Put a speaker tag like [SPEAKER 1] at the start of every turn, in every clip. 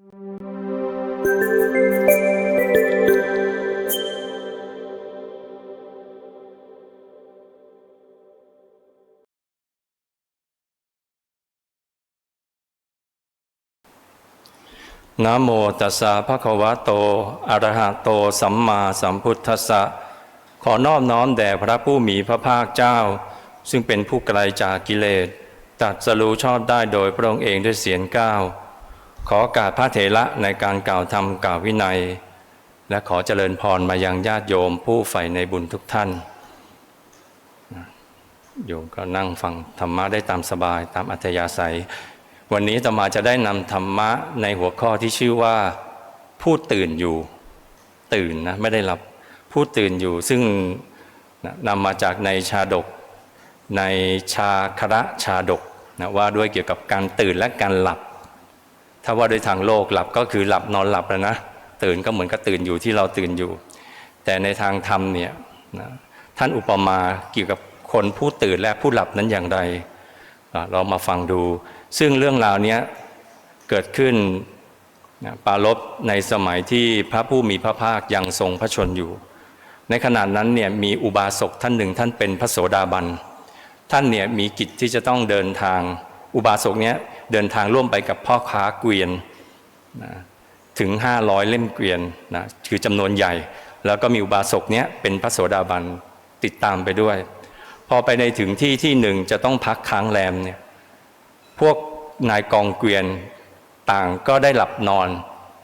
[SPEAKER 1] นะโมตัสสะภะคะวะโต อะระหะโต สัมมาสัมพุทธัสสะ ขอนอบน้อมแด่พระผู้มีพระภาคเจ้า ซึ่งเป็นผู้ไกลจากกิเลสตัดสรู้ชอบได้โดยพระองค์เองด้วยเสียงก้าว ขอกาสพระเถระในการกล่าวธรรมกล่าววินัย และขอเจริญพรมายังญาติโยมผู้ใฝ่ในบุญทุกท่าน โยมก็นั่งฟังธรรมะได้ตามสบายตามอัธยาศัย วันนี้ตมาจะได้นำธรรมะในหัวข้อที่ชื่อว่า ผู้ตื่นอยู่ ตื่นนะไม่ได้หลับผู้ตื่นอยู่ซึ่งนะนำมาจากในชาดกในชาคระชาดกนะว่าด้วยเกี่ยวกับการตื่นและการหลับ ถ้าว่าโดยทางโลกหลับก็คือหลับนอนหลับแล้วนะตื่นก็เหมือนกับตื่นอยู่ที่เราตื่นอยู่ แต่ในทางธรรมเนี่ยนะท่านอุปมาเกี่ยวกับคนผู้ตื่นและผู้หลับนั้นอย่างไรเรามาฟังดู ซึ่งเรื่องราวนี้เกิดขึ้นปารบในสมัยที่พระผู้มีพระภาคยังทรงพระชนอยู่ ในขณะนั้นเนี่ยมีอุบาสกท่านหนึ่งท่านเป็นพระโสดาบัน ท่านเนี่ยมีกิจที่จะต้องเดินทางอุบาสกเนี้ย เดินทางร่วมไปกับพ่อค้าเกวียนนะถึง 500 เล่มเกวียนนะคือจำนวนใหญ่ แล้วก็มีอุบาสกเนี้ยเป็นพระโสดาบันติดตามไปด้วย พอไปในถึงที่ที่หนึ่งจะต้องพักค้างแรมเนี่ยพวกนายกองเกวียนต่างก็ได้หลับนอน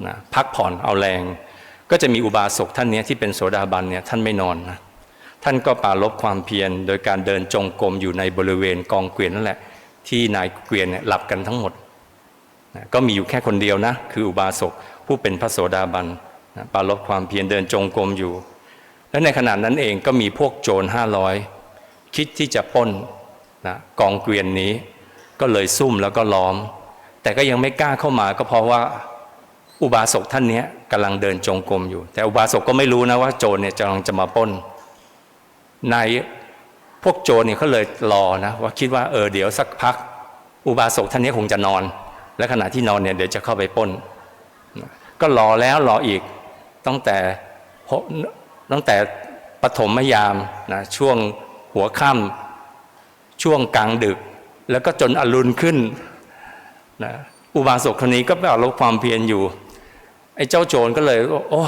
[SPEAKER 1] นะพักผ่อนเอาแรง ก็จะมีอุบาสกท่านเนี้ยที่เป็นโสดาบันเนี่ยท่านไม่นอนนะท่านก็ปรารบความเพียรโดยการเดินจงกรมอยู่ในบริเวณกองเกวียนนั่นแหละ ที่นายเกวียนเนี่ยหลับกันทั้งหมดนะก็มีอยู่แค่คนเดียวนะ คืออุบาสกผู้เป็นพระโสดาบันนะปารบความเพียรเดินจงกรมอยู่ และในขณะนั้นเองก็มีพวกโจรห้าร้อยคิดที่จะป้นนะกองเกวียนนี้ ก็เลยซุ่มแล้วก็ล้อม แต่ก็ยังไม่กล้าเข้ามาก็เพราะว่าอุบาสกท่านเนี้ยกำลังเดินจงกรมอยู่ แต่อุบาสกก็ไม่รู้นะว่าโจรเนี่ยกำลังจะมาป้นนาย พวกโจรเนี่ยเขาเลยรอนะว่าคิดว่าเออเดี๋ยวสักพัก อุบาสกท่านนี้คงจะนอน และขณะที่นอนเนี่ยเดี๋ยวจะเข้าไปป้น ก็รอแล้วรออีกตั้งแต่ตั้งแต่ปฐมยามนะช่วงหัวค่ำช่วงกลางดึก แล้วก็จนอรุณขึ้นนะอุบาสกคนนี้ก็ไปเอาลบความเพียรอยู่ไอ้เจ้าโจรก็เลยโอ้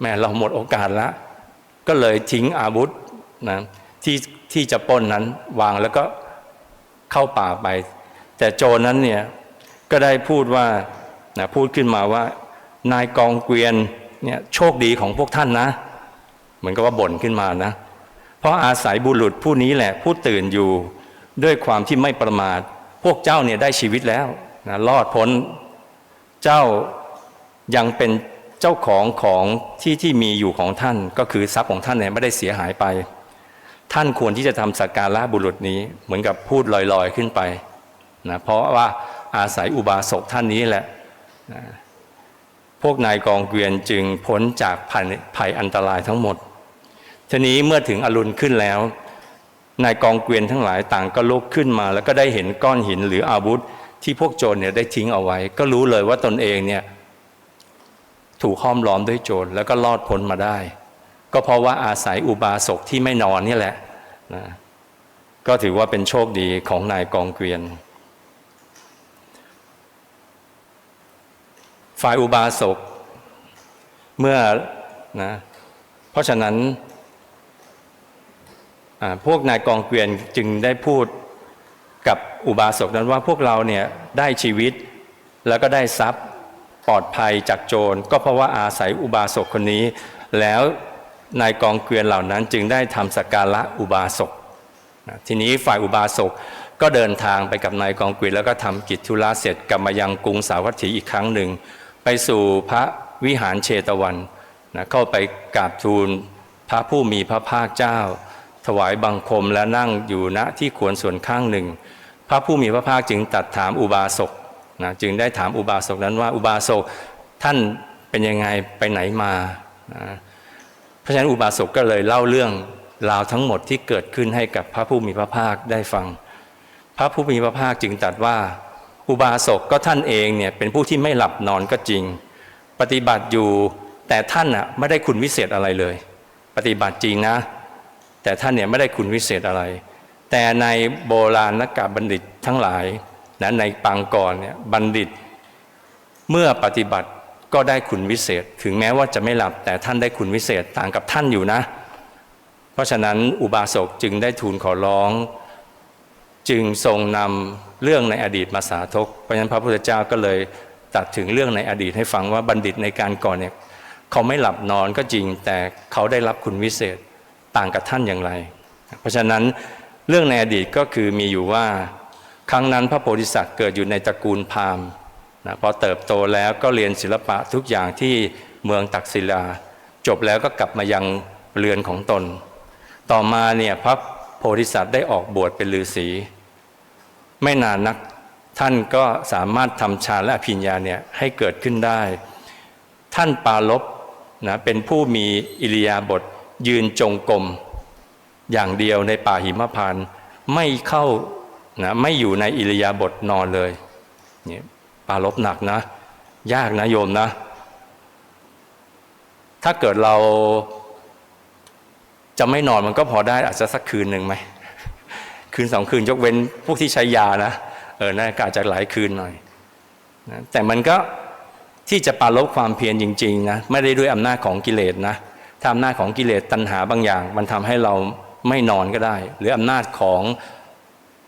[SPEAKER 1] แม่เราหมดโอกาสล้วก็เลยทิ้งอาวุธนะที่ ที่จะปล้นนั้นวางแล้วก็เข้าป่าไป แต่โจรนั้นเนี่ยก็ได้พูดว่านะพูดขึ้นมาว่านายกองเกวียนเนี่ยโชคดีของพวกท่านนะ เหมือนกับว่าบ่นขึ้นมานะ เพราะอาศัยบุรุษผู้นี้แหละผู้ตื่นอยู่ด้วยความที่ไม่ประมาท พวกเจ้าเนี่ยได้ชีวิตแล้วนะรอดพ้นเจ้ายังเป็นเจ้าของของที่ที่มีอยู่ของท่าน ก็คือทรัพย์ของท่านเนี่ยไม่ได้เสียหายไป ท่านควรที่จะทำสักการะบุรุษนี้เหมือนกับพูดลอยๆขึ้นไปนะเพราะว่าอาศัยอุบาสกท่านนี้แหละนะพวกนายกองเกวียนจึงพ้นจากภัยภัยอันตรายทั้งหมดทีนี้เมื่อถึงอรุณขึ้นแล้ว นายกองเกวียนทั้งหลายต่างก็ลุกขึ้นมา แล้วก็ได้เห็นก้อนหินหรืออาวุธ ที่พวกโจรเนี่ยได้ทิ้งเอาไว้ ก็รู้เลยว่าตนเองเนี่ยถูกห้อมล้อมด้วยโจรแล้วก็รอดพ้นมาได้ ก็เพราะว่าอาศัยอุบาสกที่ไม่นอนนี่แหละนะก็ถือว่าเป็นโชคดีของนายกองเกวียน ฝ่ายอุบาสกเมื่อนะเพราะฉะนั้นพวกนายกองเกวียนจึงได้พูดกับอุบาสกนั้นว่าพวกเราเนี่ยได้ชีวิตแล้วก็ได้ทรัพย์ปลอดภัยจากโจร ก็เพราะว่าอาศัยอุบาสกคนนี้ แล้ว นายกองเกวียนเหล่านั้นจึงได้ทำสกการะอุบาสกทีนี้ฝ่ายอุบาสกก็เดินทางไปกับนายกองเกวียนแล้วก็ทำกิจธุระเสร็จกลับมายังกรุงสาวัตถีอีกครั้งหนึ่ง ไปสู่พระวิหารเชตวันนะเข้าไปกราบทูลพระผู้มีพระภาคเจ้า ถวายบังคมและนั่งอยู่ณที่ควรส่วนข้างหนึ่ง พระผู้มีพระภาคจึงตัดถามอุบาสกนะจึงได้ถามอุบาสกนั้นว่าอุบาสกท่านเป็นยังไงไปไหนมานะ ราะฉะนั้นอุบาสกก็เลยเล่าเรื่องราวทั้งหมดที่เกิดขึ้นให้กับพระผู้มีพระภาคได้ฟัง พระผู้มีพระภาคจึงตรัสว่า อุบาสกก็ท่านเองเนี่ยเป็นผู้ที่ไม่หลับนอนก็จริง ปฏิบัติอยู่แต่ท่านอะไม่ได้คุณวิเศษอะไรเลย ปฏิบัติจริงนะ แต่ท่านเนี่ยไม่ได้คุณวิเศษอะไร แต่ในโบราณนักบัณฑิตทั้งหลายนะในปางก่อนเนี่ยบัณฑิตเมื่อปฏิบัติ ก็ได้คุณวิเศษ ถึงแม้ว่าจะไม่หลับแต่ท่านได้คุณวิเศษต่างกับท่านอยู่นะ เพราะฉะนั้นอุบาสกจึงได้ทูลขอร้อง จึงทรงนำเรื่องในอดีตมาสาธกเพราะฉะนั้นพระพุทธเจ้าก็เลยตัดถึงเรื่องในอดีตให้ฟังว่าบัณฑิตในการก่อนเนี่ยเขาไม่หลับนอนก็จริงแต่เขาได้รับคุณวิเศษต่างกับท่านอย่างไร เพราะฉะนั้นเรื่องในอดีตก็คือมีอยู่ว่า ครั้งนั้นพระโพธิสัตว์เกิดอยู่ในตระกูลพราหมณ์ นะพอเติบโตแล้วก็เรียนศิลปะทุกอย่างที่เมืองตักศิลา จบแล้วก็กลับมายังเรือนของตน ต่อมาเนี่ยพระโพธิสัตว์ได้ออกบวชเป็นฤาษีไม่นานนักท่านก็สามารถทำฌานและอภิญญาเนี่ยให้เกิดขึ้นได้ ท่านปาลบนะเป็นผู้มีอิริยาบถยืนจงกรมอย่างเดียวในป่าหิมพานต์ไม่เข้านะไม่อยู่ในอิริยาบถนอนเลยเนี่ย ปาลบหนักนะ ยากนะโยมนะ ถ้าเกิดเราจะไม่นอนมันก็พอได้อาจจะสักคืนหนึ่งไหม คืนสองคืนยกเว้นพวกที่ใช้ยานะเออน่าอาจจะหลายคืนหน่อยนะแต่มันก็ที่จะปราลบความเพียรจริงๆนะไม่ได้ด้วยอำนาจของกิเลสนะถ้าอำนาจของกิเลสตัณหาบางอย่าง มันทำให้เราไม่นอนก็ได้ หรืออำนาจของ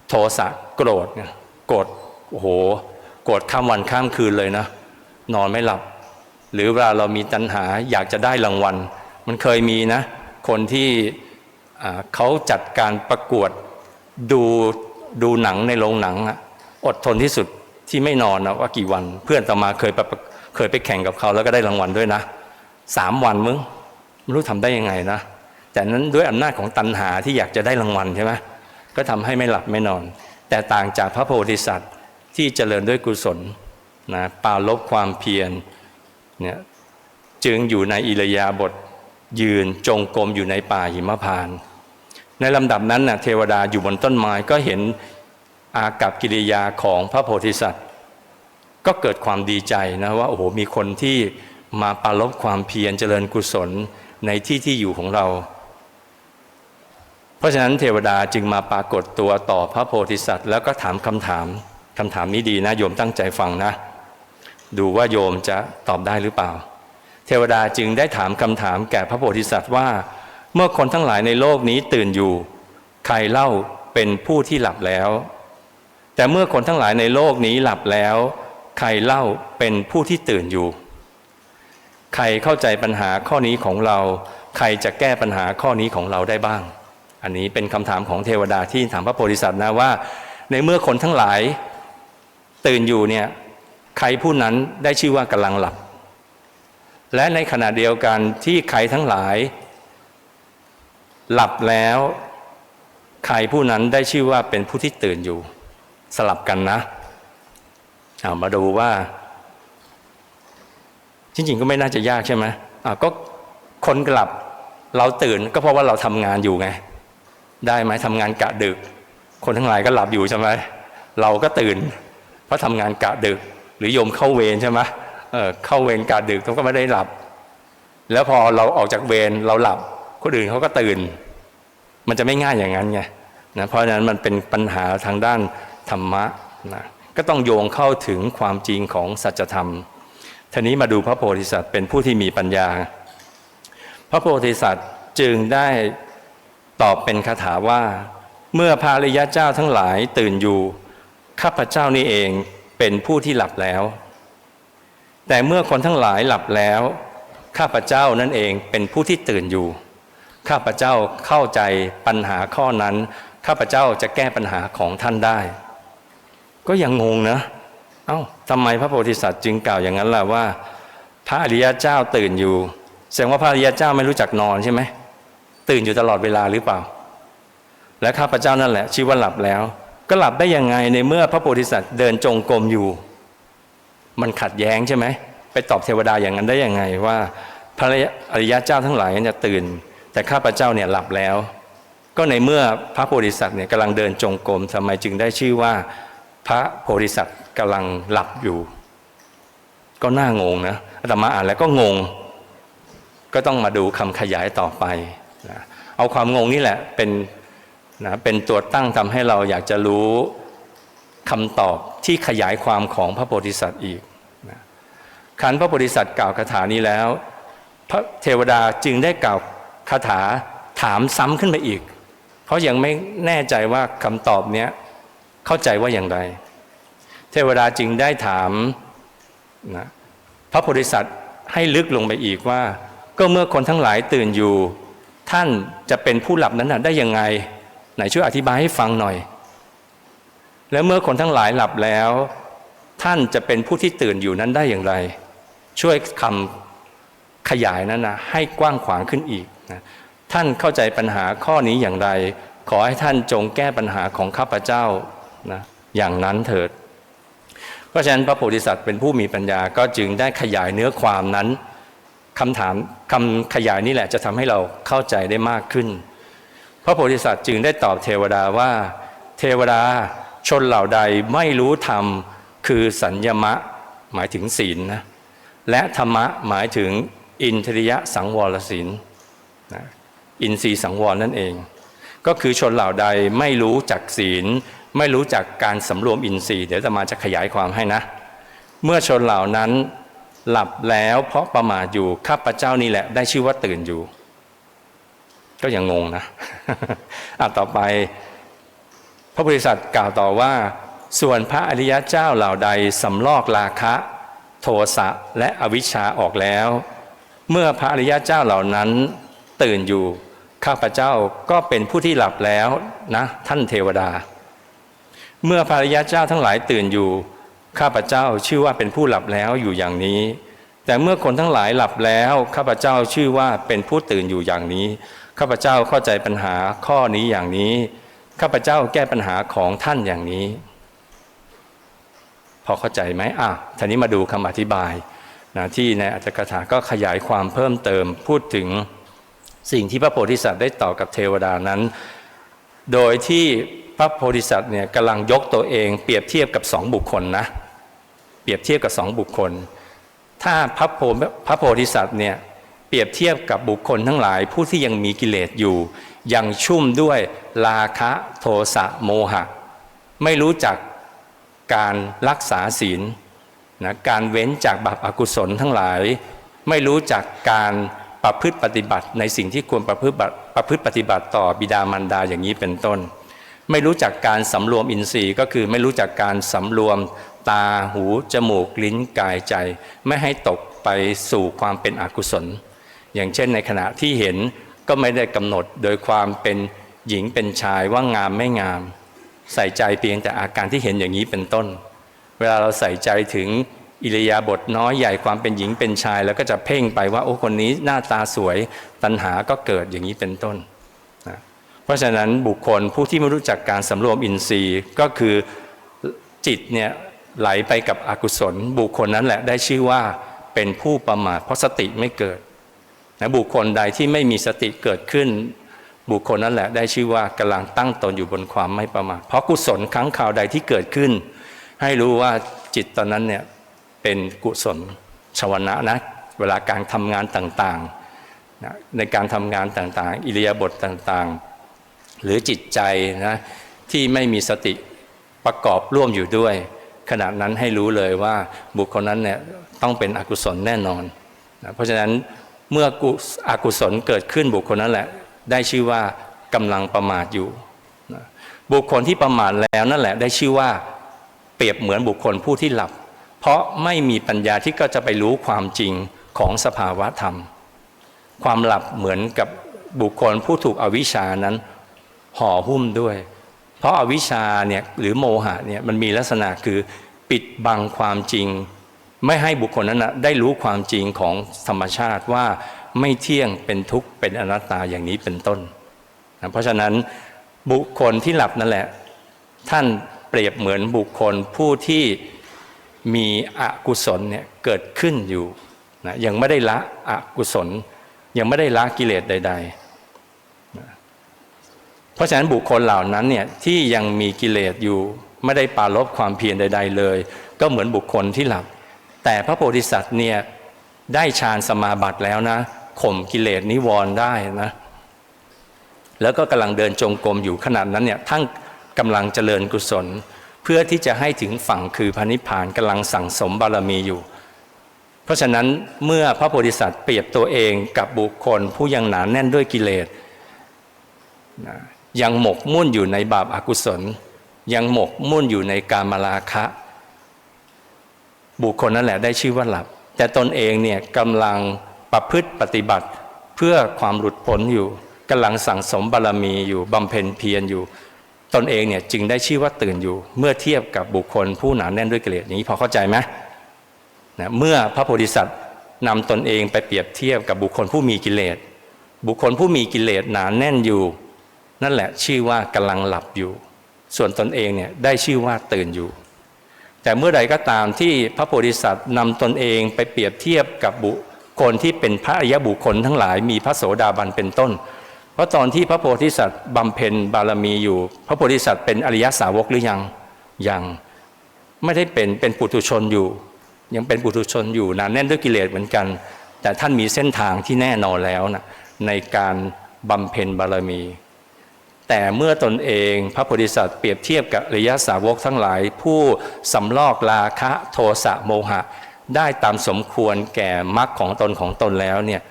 [SPEAKER 1] โทสะโกรธเนี่ยโกรธโอ้โห รธข้ามวันข้ามคืนเลยนะ นอนไม่หลับ หรือเวลาเรามีตัณหาอยากจะได้รางวัล มันเคยมีนะ คนที่เขาจัดการประกวดดูดูหนังในโรงหนังอดทนที่สุดที่ไม่นอนนะว่ากี่วันเพื่อนต่อมาเคยไปเคยไปแข่งกับเขาแล้วก็ได้รางวัลด้วยนะสามวันมึงไม่รู้ทำได้ยังไงนะแต่นั้นด้วยอำนาจของตัณหาที่อยากจะได้รางวัลใช่ไหมก็ทำให้ไม่หลับไม่นอน แต่ต่างจากพระโพธิสัตว์ ที่เจริญด้วยกุศลนะปาลบความเพียรเนี่ยจึงอยู่ในอิรยาบถยืนจงกรมอยู่ในป่าหิมพาน ในลำดับนั้นนะเทวดาอยู่บนต้นไม้ก็เห็นอากับกิริยาของพระโพธิสัตว์ ก็เกิดความดีใจนะว่าโอ้โหมีคนที่มาปารบความเพียรเจริญกุศลในที่ที่อยู่ของเรา เพราะฉะนั้นเทวดาจึงมาปรากฏตัวต่อพระโพธิสัตว์ แล้วก็ถามคำถาม คำถามนี้ดีนะโยมตั้งใจฟังนะ ดูว่าโยมจะตอบได้หรือเปล่า เทวดาจึงได้ถามคำถามแก่พระโพธิสัตว์ว่า เมื่อคนทั้งหลายในโลกนี้ตื่นอยู่ ใครเล่าเป็นผู้ที่หลับแล้ว แต่เมื่อคนทั้งหลายในโลกนี้หลับแล้ว ใครเล่าเป็นผู้ที่ตื่นอยู่ ใครเข้าใจปัญหาข้อนี้ของเรา ใครจะแก้ปัญหาข้อนี้ของเราได้บ้าง อันนี้เป็นคำถามของเทวดาที่ถามพระโพธิสัตว์นะว่า ในเมื่อคนทั้งหลาย ตื่นอยู่เนี่ยใครผู้นั้นได้ชื่อว่ากำลังหลับ และในขณะเดียวกันที่ใครทั้งหลาย หลับแล้วใครผู้นั้นได้ชื่อว่าเป็นผู้ที่ตื่นอยู่ สลับกันนะเอามาดูว่า จริงๆก็ไม่น่าจะยากใช่ไหมอ่าก็คนกลับเราตื่นก็เพราะว่าเราทำงานอยู่ไง ได้ไหมทำงานกะดึก คนทั้งหลายก็หลับอยู่ใช่ไหมเราก็ตื่น เพราะทำงานกะดึก หรือโยมเข้าเวรใช่ไหมเออเข้าเวรกะดึกเขาก็ไม่ได้หลับ แล้วพอเราออกจากเวรเราหลับคนอื่นเขาก็ตื่น มันจะไม่ง่ายอย่างนั้นไงนะเพราะฉะนั้นมันเป็นปัญหาทางด้านธรรมะนะก็ต้องโยงเข้าถึงความจริงของสัจธรรมทีนี้มาดูพระโพธิสัตว์เป็นผู้ที่มีปัญญา พระโพธิสัตว์จึงได้ตอบเป็นคาถาว่า เมื่อพระริยะเจ้าทั้งหลายตื่นอยู่ ข้าพเจ้านี่เองเป็นผู้ที่หลับแล้ว แต่เมื่อคนทั้งหลายหลับแล้ว ข้าพเจ้านั่นเองเป็นผู้ที่ตื่นอยู่ ข้าพเจ้าเข้าใจปัญหาข้อนั้น ข้าพเจ้าจะแก้ปัญหาของท่านได้ ก็ยังงงนะ เอา้าทำไมพระโพธิสัตว์จึงกล่าวอย่างนั้นล่ะว่า พระอริยเจ้าตื่นอยู่ แสดงว่าพระอริยเจ้าไม่รู้จักนอนใช่ไหมตื่นอยู่ตลอดเวลาหรือเปล่า และข้าพเจ้านั่นแหละชื่อว่าหลับแล้ว ก็หลับได้ยังไงในเมื่อพระโพธิสัตว์เดินจงกรมอยู่ มันขัดแย้งใช่ไหมไปตอบเทวดาอย่างนั้นได้ยังไงว่าพระอริยะเจ้าทั้งหลายจะตื่น แต่ข้าพเจ้าเนี่ยหลับแล้ว ก็ในเมื่อพระโพธิสัตว์เนี่ยกำลังเดินจงกรมทำไมจึงได้ชื่อว่า พระโพธิสัตว์กำลังหลับอยู่ ก็น่างงนะอาตมาอ่านแล้วก็งง ก็ต้องมาดูคำขยายต่อไป เอาความงงนี่แหละเป็น นะเป็นตัวตั้งทำให้เราอยากจะรู้คำตอบที่ขยายความของพระโพธิสัตว์อีกนะขันพระโพธิสัตว์กล่าวคาถานี้แล้ว พระเทวดาจึงได้กล่าวคาถาถามซ้ำขึ้นมาอีก เพราะยังไม่แน่ใจว่าคำตอบเนี้ยเข้าใจว่าอย่างไร เทวดาจึงได้ถามนะพระโพธิสัตว์ให้ลึกลงไปอีกว่า ก็เมื่อคนทั้งหลายตื่นอยู่ ท่านจะเป็นผู้หลับนั้นได้ยังไง ไหนช่วยอธิบายให้ฟังหน่อย แล้วเมื่อคนทั้งหลายหลับแล้ว ท่านจะเป็นผู้ที่ตื่นอยู่นั้นได้อย่างไร ช่วยคำขยายนั้นนะให้กว้างขวางขึ้นอีกนะท่านเข้าใจปัญหาข้อนี้อย่างไร ขอให้ท่านจงแก้ปัญหาของข้าพเจ้านะอย่างนั้นเถิด เพราะฉะนั้นพระโพธิสัตว์เป็นผู้มีปัญญาก็จึงได้ขยายเนื้อความนั้นคำถามคำขยายนี่แหละจะทำให้เราเข้าใจได้มากขึ้น พระโพธิสัตว์จึงได้ตอบเทวดาว่า เทวดาชนเหล่าใดไม่รู้ธรรมคือสัญญมะหมายถึงศีลนะและธรรมะหมายถึงอินทริยะสังวรศีลนะอินทรีสังวรนั่นเอง ก็คือชนเหล่าใดไม่รู้จักศีล ไม่รู้จักการสำรวมอินทรีย์เดี๋ยวจะมาจะขยายความให้นะ เมื่อชนเหล่านั้นหลับแล้วเพราะประมาทอยู่ข้าพเจ้านี่แหละได้ชื่อว่าตื่นอยู่ ก็ยังงงนะอะต่อไป พระบริษัทกล่าวต่อว่า ส่วนพระอริยะเจ้าเหล่าใดสำลอกราคะ โทสะและอวิชชาออกแล้ว เมื่อพระอริยะเจ้าเหล่านั้นตื่นอยู่ข้าพเจ้าก็เป็นผู้ที่หลับแล้วนะท่านเทวดา เมื่อพระอริยะเจ้าทั้งหลายตื่นอยู่ ข้าพเจ้าชื่อว่าเป็นผู้หลับแล้วอยู่อย่างนี้ แต่เมื่อคนทั้งหลายหลับแล้ว ข้าพเจ้าชื่อว่าเป็นผู้ตื่นอยู่อย่างนี้ ข้าพเจ้าเข้าใจปัญหาข้อนี้อย่างนี้ ข้าพเจ้าแก้ปัญหาของท่านอย่างนี้ พอเข้าใจไหมอะทีนี้มาดูคำอธิบายนะที่ในอัตถกถาก็ขยายความเพิ่มเติมพูดถึงสิ่งที่พระโพธิสัตว์ได้ต่อกับเทวดานั้น โดยที่พระโพธิสัตว์เนี่ยกำลังยกตัวเอง เปรียบเทียบกับสองบุคคลนะ เปรียบเทียบกับสองบุคคล ถ้าพระโพพระโพธิสัตว์เนี่ย เปรียบเทียบกับบุคคลทั้งหลาย ผู้ที่ยังมีกิเลสอยู่ ยังชุ่มด้วยราคะโทสะโมหะ ไม่รู้จักการรักษาศีลนะการเว้นจากบาปอากุศลทั้งหลาย ไม่รู้จักการประพฤติปฏิบัติในสิ่งที่ควรประพฤติบัติประพฤติปฏิบัติต่อบิดามารดาอย่างนี้เป็นต้น ไม่รู้จักการสำรวมอินทรีย์ก็คือไม่รู้จักการสำรวมตาหู จมูก ลิ้นกายใจ ไม่ให้ตกไปสู่ความเป็นอกุศล อย่างเช่นในขณะที่เห็นก็ไม่ได้กำหนดโดยความเป็นหญิงเป็นชายว่างามไม่งาม ใส่ใจเพียงแต่อาการที่เห็นอย่างนี้เป็นต้น เวลาเราใส่ใจถึงอิริยาบถน้อยใหญ่ความเป็นหญิงเป็นชาย แล้วก็จะเพ่งไปว่าโอ้คนนี้หน้าตาสวยตัณหาก็เกิดอย่างนี้เป็นต้นนะเพราะฉะนั้นบุคคลผู้ที่ไม่รู้จักการสำรวมอินทรีย์ก็คือจิตเนี่ยไหลไปกับอกุศล บุคคลนั้นแหละได้ชื่อว่าเป็นผู้ประมาทเพราะสติไม่เกิด นะบุคคลใดที่ไม่มีสติเกิดขึ้น บุคคลนั้นแหละได้ชื่อว่ากำลังตั้งตนอยู่บนความไม่ประมาทเพราะกุศลครั้งข่าวใดที่เกิดขึ้น ให้รู้ว่าจิตตอนนั้นเนี่ยเป็นกุศลชวนะนะเวลาการทำงานต่างๆนะในการทำงานต่างๆ อิริยาบถต่างๆ หรือจิตใจนะที่ไม่มีสติประกอบร่วมอยู่ด้วย ขณะนั้นให้รู้เลยว่าบุคคลนั้นเนี่ยต้องเป็นอกุศลแน่นอนนะเพราะฉะนั้น เมื่ออกุศลเกิดขึ้นบุคคลนั้นแหละ ได้ชื่อว่ากำลังประมาทอยู่ บุคคลที่ประมาทแล้วนั่นแหละ ได้ชื่อว่าเปรียบเหมือนบุคคลผู้ที่หลับ เพราะไม่มีปัญญาที่ก็จะไปรู้ความจริงของสภาวะธรรม ความหลับเหมือนกับบุคคลผู้ถูกอวิชานั้นห่อหุ้มด้วย เพราะอาวิชชาเนี่ยหรือโมหะเนี่ยมันมีลักษณะคือปิดบังความจริง ไม่ให้บุคคลนั้นนะได้รู้ความจริงของธรรมชาติว่าไม่เที่ยงเป็นทุกข์เป็นอนัตตาอย่างนี้เป็นต้นนะเพราะฉะนั้นบุคคลที่หลับนั่นแหละ ท่านเปรียบเหมือนบุคคลผู้ที่มีอกุศลเนี่ยเกิดขึ้นอยู่นะยังไม่ได้ละอกุศล ยังไม่ได้ละกิเลสใดๆเพราะฉะนั้นบุคคลเหล่านั้นเนี่ยที่ยังมีกิเลสอยู่ไม่ได้ปราลบความเพียรใด ๆ เลย ก็เหมือนบุคคลที่หลับ แต่พระโพธิสัตว์เนี่ยได้ฌานสมาบัติแล้วนะข่มกิเลสนิวรณ์ได้นะแล้วก็กำลังเดินจงกรมอยู่ขนาดนั้นเนี่ยทั้งกำลังเจริญกุศล เพื่อที่จะให้ถึงฝั่งคือพระนิพพานกำลังสั่งสมบารมีอยู่ เพราะฉะนั้นเมื่อพระโพธิสัตว์เปรียบตัวเองกับบุคคลผู้ยังหนานแน่นด้วยกิเลสนะยังหมกมุ่นอยู่ในบาปอากุศล ยังหมกมุ่นอยู่ในการมราคะ บุคคลนั่นแหละได้ชื่อว่าหลับ แต่ตนเองเนี่ยกำลังประพฤติปฏิบัติเพื่อความหลุดพ้นอยู่กำลังสั่งสมบารมีอยู่บำเพ็ญเพียรอยู่ ตนเองเนี่ยจึงได้ชื่อว่าตื่นอยู่ เมื่อเทียบกับบุคคลผู้หนาแน่นด้วยกิเลสนี้พอเข้าใจไหมนะเมื่อพระโพธิสัตว์นำตนเองไปเปรียบเทียบกับบุคคลผู้มีกิเลสบุคคลผู้มีกิเลสหนาแน่นอยู่ นั่นแหละชื่อว่ากำลังหลับอยู่ ส่วนตนเองเนี่ยได้ชื่อว่าตื่นอยู่ แต่เมื่อใดก็ตามที่พระโพธิสัตว์นำตนเองไปเปรียบเทียบกับบุคคลที่เป็นพระอริยบุคคลทั้งหลายมีพระโสดาบันเป็นต้น เพราะตอนที่พระโพธิสัตว์บำเพ็ญบารมีอยู่ พระโพธิสัตว์เป็นอริยสาวกหรือยังยังไม่ได้เป็นเป็นปุถุชนอยู่ ยังเป็นปุถุชนอยู่นาแน่นด้วยกิเลสเหมือนกัน แต่ท่านมีเส้นทางที่แน่นอนแล้วนะในการบำเพ็ญบารมี แต่เมื่อตนเองพระโพธิสัตว์เปรียบเทียบกับริยะสาวกทั้งหลาย ผู้สำลอกราคะโทสะโมหะ ได้ตามสมควรแก่มรรคของตนของตนแล้วเนี่ย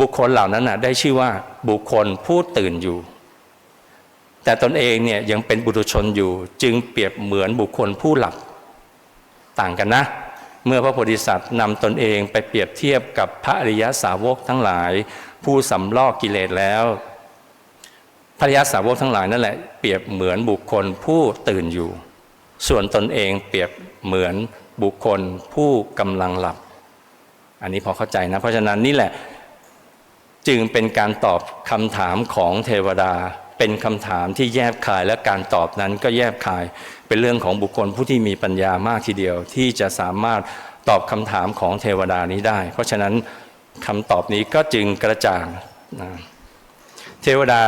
[SPEAKER 1] บุคคลเหล่านั้นนะได้ชื่อว่าบุคคลผู้ตื่นอยู่ แต่ตนเองเนี่ยยังเป็นบุตุชนอยู่ จึงเปรียบเหมือนบุคคลผู้หลับต่างกันนะ เมื่อพระโพธิสัตว์นำตนเองไปเปรียบเทียบกับพระอริยสาวกทั้งหลาย ผู้สำลอกกิเลสแล้ว พระอริยสาวกทั้งหลายนั่นแหละเปรียบเหมือนบุคคลผู้ตื่นอยู่ ส่วนตนเองเปรียบเหมือนบุคคลผู้กำลังหลับ อันนี้พอเข้าใจนะ เพราะฉะนั้นนี่แหละจึงเป็นการตอบคำถามของเทวดา เป็นคำถามที่แยบคายและการตอบนั้นก็แยบคาย เป็นเรื่องของบุคคลผู้ที่มีปัญญามากทีเดียว ที่จะสามารถตอบคำถามของเทวดานี้ได้ เพราะฉะนั้นคำตอบนี้ก็จึงกระจ่างนะเทวดา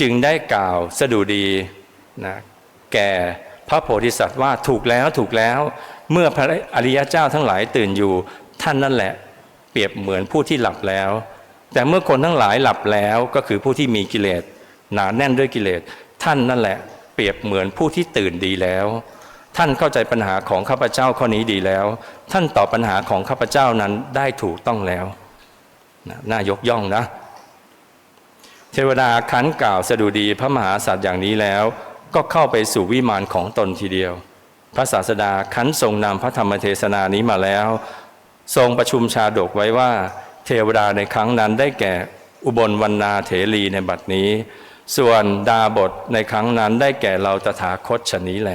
[SPEAKER 1] จึงได้กล่าวสดุดีนะแก่พระโพธิสัตว์ว่าถูกแล้วถูกแล้วเมื่อพระอริยเจ้าทั้งหลายตื่นอยู่ท่านนั่นแหละ เปรียบเหมือนผู้ที่หลับแล้ว แต่เมื่อคนทั้งหลายหลับแล้วก็คือผู้ที่มีกิเลสหนาแน่นด้วยกิเลส ท่านนั่นแหละ เปรียบเหมือนผู้ที่ตื่นดีแล้ว ท่านเข้าใจปัญหาของข้าพเจ้าข้อนี้ดีแล้ว ท่านตอบปัญหาของข้าพเจ้านั้นได้ถูกต้องแล้วนะน่ายกย่องนะ เทวดาคันกล่าวสดุดีพระมหาสัตว์อย่างนี้แล้ว ก็เข้าไปสู่วิมานของตนทีเดียว พระศาสดาคันทรงนำพระธรรมเทศนานี้มาแล้ว ทรงประชุมชาดกไว้ว่า เทวดาในครั้งนั้นได้แก่อุบลวรรณาเถรีในบัดนี้ ส่วนดาบทในครั้งนั้นได้แก่เราตถาคตชนี้แล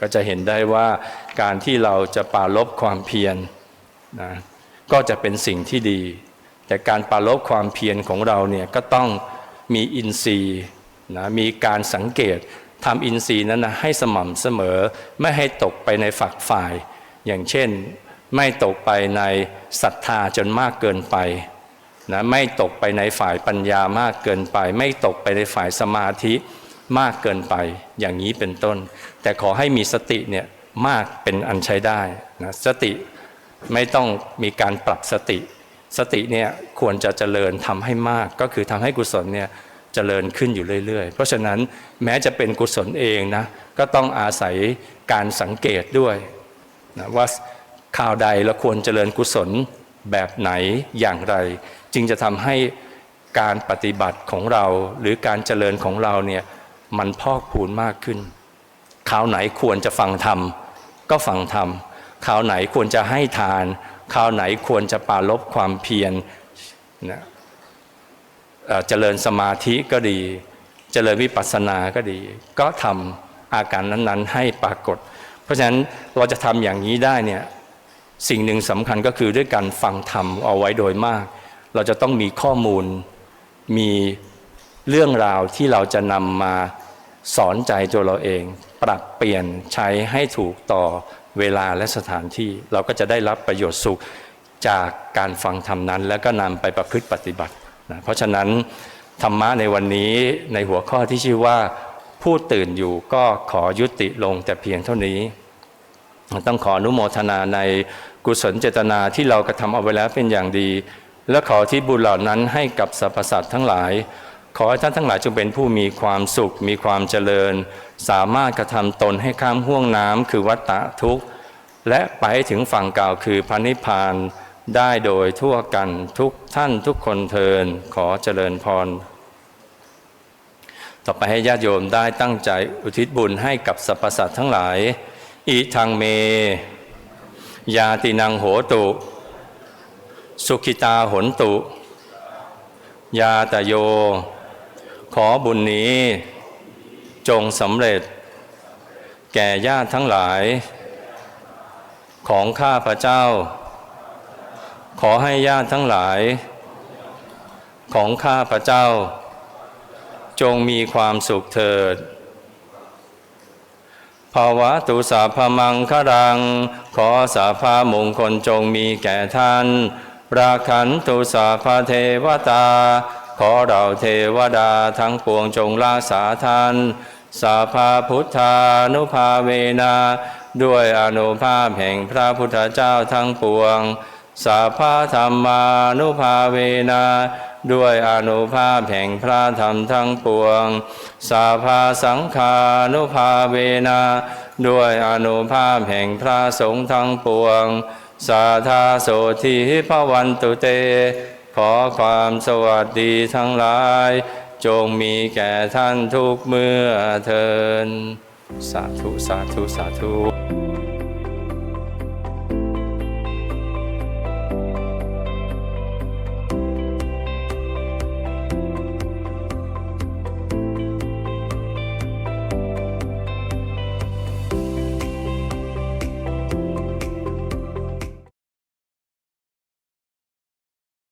[SPEAKER 1] ก็จะเห็นได้ว่าการที่เราจะปราลบความเพียรนะก็จะเป็นสิ่งที่ดี แต่การปราลบความเพียรของเราเนี่ยก็ต้องมีอินทรีย์นะมีการสังเกตทำอินทรีย์นั้นนะให้สม่ำเสมอไม่ให้ตกไปในฝักฝ่าย อย่างเช่นไม่ตกไปในศรัทธาจนมากเกินไปนะไม่ตกไปในฝ่ายปัญญามากเกินไป ไม่ตกไปในฝ่ายสมาธิมากเกินไปอย่างนี้เป็นต้น แต่ขอให้มีสติเนี่ยมากเป็นอันใช้ได้นะสติไม่ต้องมีการปรับสติ สติเนี่ยควรจะเจริญทำให้มาก ก็คือทำให้กุศลเนี่ยเจริญขึ้นอยู่เรื่อยๆ เพราะฉะนั้นแม้จะเป็นกุศลเองนะก็ต้องอาศัยการสังเกตด้วยนะว่าข่าวใดเราควรเจริญกุศลแบบไหนอย่างไร จึงจะทำให้การปฏิบัติของเราหรือการเจริญของเราเนี่ยมันพอกพูนมากขึ้นข่าวไหนควรจะฟังธรรมก็ฟังธรรมข่าวไหนควรจะให้ทาน ข่าวไหนควรจะปราลบความเพียรนะเอ่อเจริญสมาธิก็ดี เจริญวิปัสสนาก็ดี ก็ทำอาการนั้นๆ ให้ปรากฏ เพราะฉะนั้นเราจะทำอย่างนี้ได้เนี่ยสิ่งหนึ่งสำคัญก็คือด้วยการฟังธรรมเอาไว้โดยมาก เราจะต้องมีข้อมูลมีเรื่องราวที่เราจะนำมาสอนใจตัวเราเอง ปรับเปลี่ยนใช้ให้ถูกต่อ เวลาและสถานที่เราก็จะได้รับประโยชน์สุขจากการฟังธรรมนั้น แล้วก็นำไปประพฤติปฏิบัตินะเพราะฉะนั้นธรรมะในวันนี้ในหัวข้อที่ชื่อว่าผู้ตื่นอยู่ก็ขอยุติลงแต่เพียงเท่านี้ ต้องขออนุโมทนาในกุศลเจตนาที่เรากระทำเอาไว้แล้วเป็นอย่างดี และขอที่บุญเหล่านั้นให้กับสรรพสัตว์ทั้งหลาย ขอให้ท่านทั้งหลายจงเป็นผู้มีความสุข มีความเจริญ สามารถกระทำตนให้ข้ามห่วงน้ำคือวัฏฏะทุกข์ และไปถึงฝั่งเก่าวคือพระนิพพานได้โดยทั่วกันทุกท่านทุกคนเทินขอเจริญพร ต่อไปให้ญาติโยมได้ตั้งใจอุทิศบุญให้กับสรรพสัตว์ทั้งหลาย อิทังเม ยาตินังโหตุ สุขิตาหนตุ ยาตโย ขอบุญนี้จงสำเร็จ แก่ญาติทั้งหลาย ของข้าพระเจ้า ขอให้ญาติทั้งหลาย ของข้าพระเจ้า จงมีความสุขเถิดภาวะตุสาพมังครัง ขอสาภามงคลจงมีแก่ท่าน ราขันตุสาภาเทวตา ขอเราเทวดาทั้งปวงจงรักษาท่านสาภาพุทธานุภาเวนาด้วยอนุภาพแห่งพระพุทธเจ้าทั้งปวง สาภาธรรมานุภาเวนาด้วยอนุภาพแห่งพระธรรมทั้งปวง สาภาสังฆานุภาเวนาด้วยอนุภาพแห่งพระสงฆ์ทั้งปวง สาธาโสธีพวันตุเต ขอความสวัสดีทั้งหลาย จงมีแก่ท่านทุกเมื่อเทินสาธุ สาธุ สาธุ